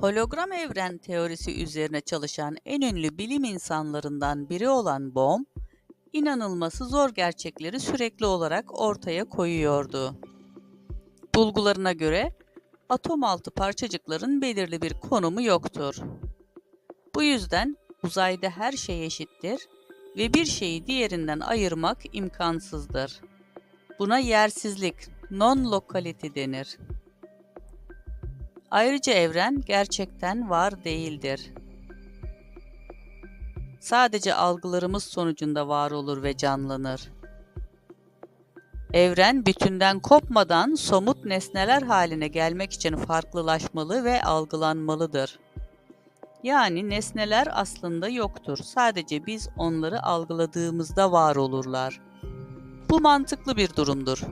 Hologram evren teorisi üzerine çalışan en ünlü bilim insanlarından biri olan Bohm, inanılması zor gerçekleri sürekli olarak ortaya koyuyordu. Bulgularına göre atom altı parçacıkların belirli bir konumu yoktur. Bu yüzden uzayda her şey eşittir ve bir şeyi diğerinden ayırmak imkansızdır. Buna yersizlik, non-locality denir. Ayrıca evren gerçekten var değildir. Sadece algılarımız sonucunda var olur ve canlanır. Evren bütünden kopmadan somut nesneler haline gelmek için farklılaşmalı ve algılanmalıdır. Yani nesneler aslında yoktur. Sadece biz onları algıladığımızda var olurlar. Bu mantıklı bir durumdur.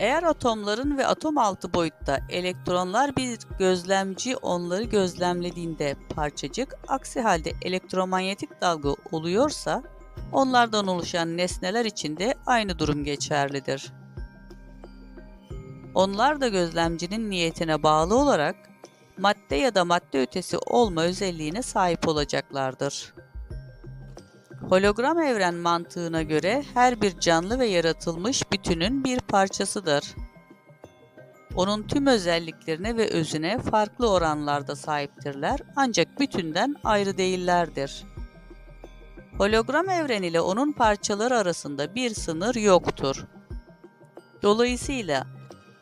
Eğer atomların ve atom altı boyutta elektronlar bir gözlemci onları gözlemlediğinde parçacık, aksi halde elektromanyetik dalga oluyorsa onlardan oluşan nesneler için de aynı durum geçerlidir. Onlar da gözlemcinin niyetine bağlı olarak madde ya da madde ötesi olma özelliğine sahip olacaklardır. Hologram evren mantığına göre her bir canlı ve yaratılmış bütünün bir parçasıdır. Onun tüm özelliklerine ve özüne farklı oranlarda sahiptirler ancak bütünden ayrı değillerdir. Hologram evren ile onun parçaları arasında bir sınır yoktur. Dolayısıyla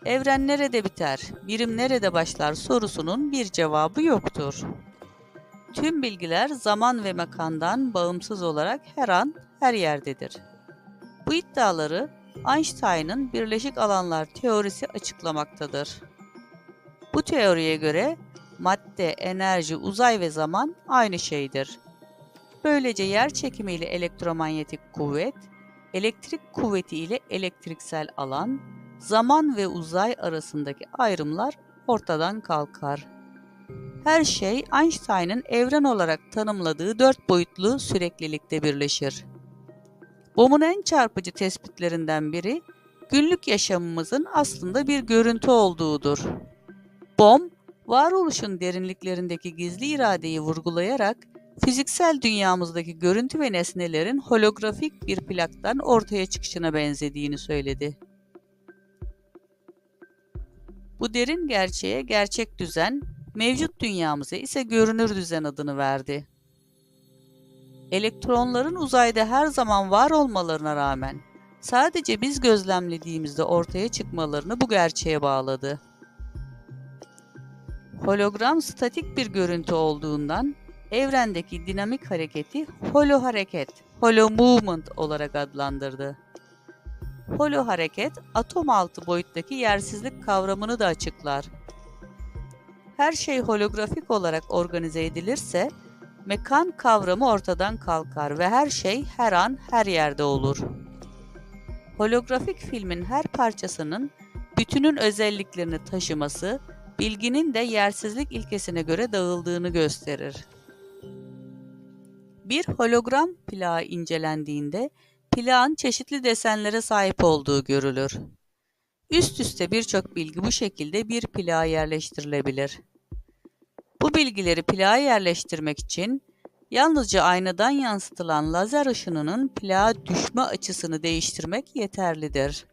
evren nerede biter, birim nerede başlar sorusunun bir cevabı yoktur. Tüm bilgiler zaman ve mekandan bağımsız olarak her an, her yerdedir. Bu iddiaları Einstein'ın birleşik alanlar teorisi açıklamaktadır. Bu teoriye göre madde, enerji, uzay ve zaman aynı şeydir. Böylece yer çekimi ile elektromanyetik kuvvet, elektrik kuvveti ile elektriksel alan, zaman ve uzay arasındaki ayrımlar ortadan kalkar. Her şey Einstein'ın evren olarak tanımladığı dört boyutlu süreklilikte birleşir. Bohm'un en çarpıcı tespitlerinden biri, günlük yaşamımızın aslında bir görüntü olduğudur. Bohm, varoluşun derinliklerindeki gizli iradeyi vurgulayarak, fiziksel dünyamızdaki görüntü ve nesnelerin holografik bir plaktan ortaya çıkışına benzediğini söyledi. Bu derin gerçeğe gerçek düzen, mevcut dünyamıza ise görünür düzen adını verdi. Elektronların uzayda her zaman var olmalarına rağmen sadece biz gözlemlediğimizde ortaya çıkmalarını bu gerçeğe bağladı. Hologram statik bir görüntü olduğundan evrendeki dinamik hareketi holo hareket, holo movement olarak adlandırdı. Holo hareket, atom altı boyuttaki yersizlik kavramını da açıklar. Her şey holografik olarak organize edilirse, mekan kavramı ortadan kalkar ve her şey her an her yerde olur. Holografik filmin her parçasının bütünün özelliklerini taşıması, bilginin de yersizlik ilkesine göre dağıldığını gösterir. Bir hologram plağı incelendiğinde plağın çeşitli desenlere sahip olduğu görülür. Üst üste birçok bilgi bu şekilde bir plağa yerleştirilebilir. Bu bilgileri plağa yerleştirmek için yalnızca aynadan yansıtılan lazer ışınının plağa düşme açısını değiştirmek yeterlidir.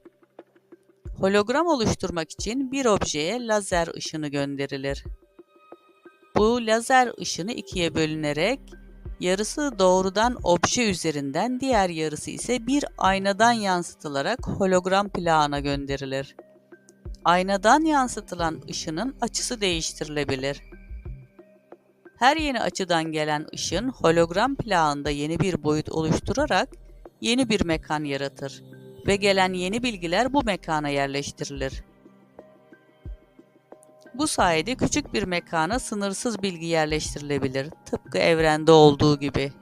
Hologram oluşturmak için bir objeye lazer ışını gönderilir. Bu lazer ışını ikiye bölünerek yarısı doğrudan obje üzerinden, diğer yarısı ise bir aynadan yansıtılarak hologram plağına gönderilir. Aynadan yansıtılan ışının açısı değiştirilebilir. Her yeni açıdan gelen ışın hologram plağında yeni bir boyut oluşturarak yeni bir mekan yaratır ve gelen yeni bilgiler bu mekana yerleştirilir. Bu sayede küçük bir mekana sınırsız bilgi yerleştirilebilir, tıpkı evrende olduğu gibi.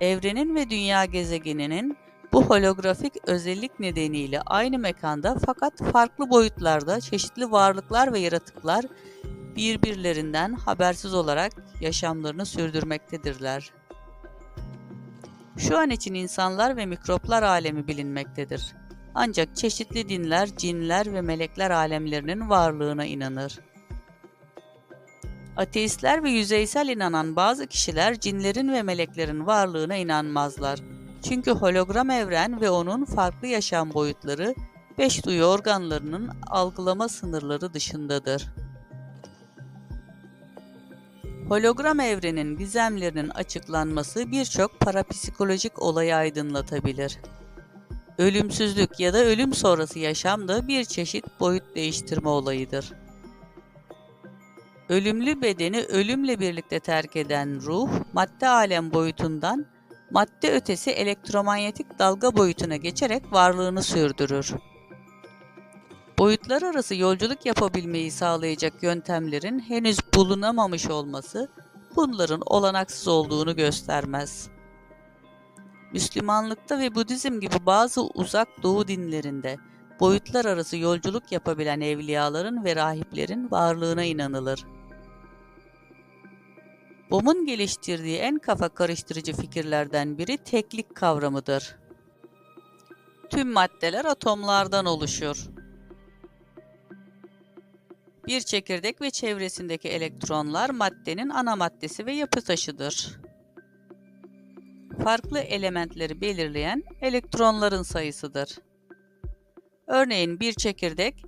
Evrenin ve dünya gezegeninin bu holografik özellik nedeniyle aynı mekanda fakat farklı boyutlarda çeşitli varlıklar ve yaratıklar birbirlerinden habersiz olarak yaşamlarını sürdürmektedirler. Şu an için insanlar ve mikroplar alemi bilinmektedir. Ancak çeşitli dinler, cinler ve melekler alemlerinin varlığına inanır. Ateistler ve yüzeysel inanan bazı kişiler cinlerin ve meleklerin varlığına inanmazlar. Çünkü hologram evren ve onun farklı yaşam boyutları beş duyu organlarının algılama sınırları dışındadır. Hologram evrenin gizemlerinin açıklanması birçok parapsikolojik olayı aydınlatabilir. Ölümsüzlük ya da ölüm sonrası yaşam da bir çeşit boyut değiştirme olayıdır. Ölümlü bedeni ölümle birlikte terk eden ruh, madde alem boyutundan madde ötesi elektromanyetik dalga boyutuna geçerek varlığını sürdürür. Boyutlar arası yolculuk yapabilmeyi sağlayacak yöntemlerin henüz bulunamamış olması bunların olanaksız olduğunu göstermez. Müslümanlıkta ve Budizm gibi bazı uzak doğu dinlerinde boyutlar arası yolculuk yapabilen evliyaların ve rahiplerin varlığına inanılır. Bohm'un geliştirdiği en kafa karıştırıcı fikirlerden biri teklik kavramıdır. Tüm maddeler atomlardan oluşur. Bir çekirdek ve çevresindeki elektronlar maddenin ana maddesi ve yapı taşıdır. Farklı elementleri belirleyen elektronların sayısıdır. Örneğin bir çekirdek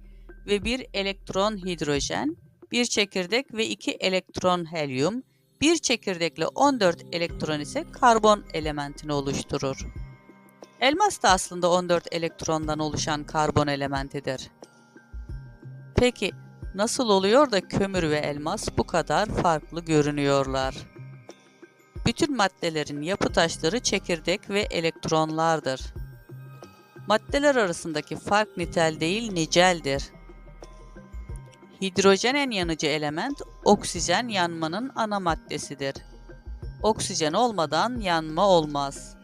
ve bir elektron hidrojen, bir çekirdek ve iki elektron helyum, bir çekirdekle 14 elektron ise karbon elementini oluşturur. Elmas da aslında 14 elektrondan oluşan karbon elementidir. Peki nasıl oluyor da kömür ve elmas bu kadar farklı görünüyorlar? Bütün maddelerin yapı taşları çekirdek ve elektronlardır. Maddeler arasındaki fark nitel değil niceldir. Hidrojen en yanıcı element, oksijen yanmanın ana maddesidir. Oksijen olmadan yanma olmaz.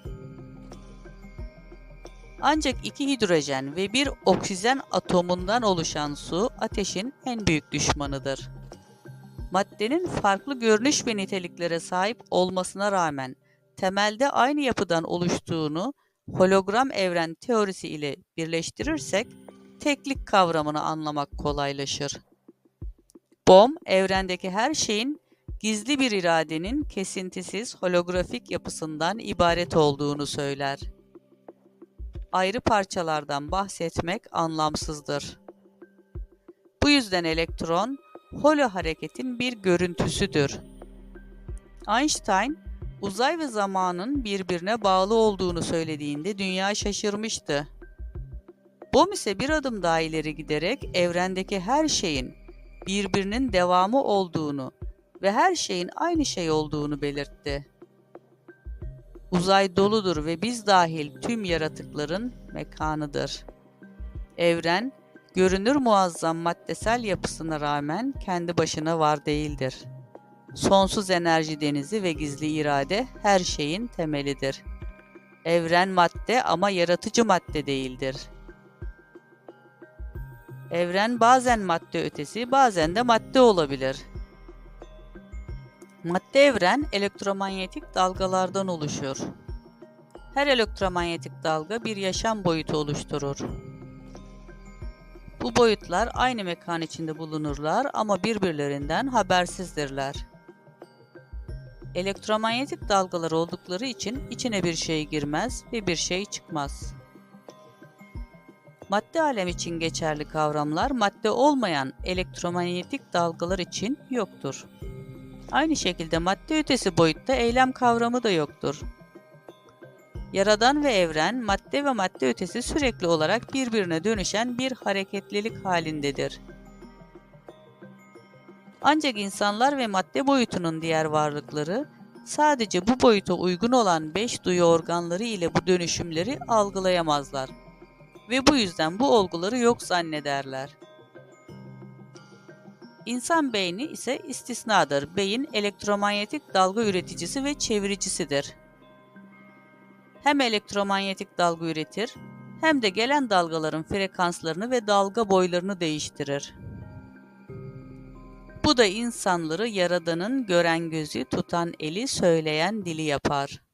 Ancak iki hidrojen ve bir oksijen atomundan oluşan su ateşin en büyük düşmanıdır. Maddenin farklı görünüş ve niteliklere sahip olmasına rağmen temelde aynı yapıdan oluştuğunu hologram evren teorisi ile birleştirirsek teklik kavramını anlamak kolaylaşır. Bohm, evrendeki her şeyin gizli bir iradenin kesintisiz holografik yapısından ibaret olduğunu söyler. Ayrı parçalardan bahsetmek anlamsızdır. Bu yüzden elektron, holo hareketin bir görüntüsüdür. Einstein, uzay ve zamanın birbirine bağlı olduğunu söylediğinde dünya şaşırmıştı. Bohm ise bir adım daha ileri giderek evrendeki her şeyin birbirinin devamı olduğunu ve her şeyin aynı şey olduğunu belirtti. Uzay doludur ve biz dahil tüm yaratıkların mekanıdır. Evren, görünür muazzam maddesel yapısına rağmen kendi başına var değildir. Sonsuz enerji denizi ve gizli irade her şeyin temelidir. Evren madde ama yaratıcı madde değildir. Evren bazen madde ötesi, bazen de madde olabilir. Madde evren elektromanyetik dalgalardan oluşur. Her elektromanyetik dalga bir yaşam boyutu oluşturur. Bu boyutlar aynı mekan içinde bulunurlar ama birbirlerinden habersizdirler. Elektromanyetik dalgalar oldukları için içine bir şey girmez ve bir şey çıkmaz. Madde alem için geçerli kavramlar madde olmayan elektromanyetik dalgalar için yoktur. Aynı şekilde madde ötesi boyutta eylem kavramı da yoktur. Yaradan ve evren, madde ve madde ötesi sürekli olarak birbirine dönüşen bir hareketlilik halindedir. Ancak insanlar ve madde boyutunun diğer varlıkları sadece bu boyuta uygun olan beş duyu organları ile bu dönüşümleri algılayamazlar ve bu yüzden bu olguları yok zannederler. İnsan beyni ise istisnadır. Beyin elektromanyetik dalga üreticisi ve çeviricisidir. Hem elektromanyetik dalga üretir hem de gelen dalgaların frekanslarını ve dalga boylarını değiştirir. Bu da insanları yaradanın gören gözü, tutan eli, söyleyen dili yapar.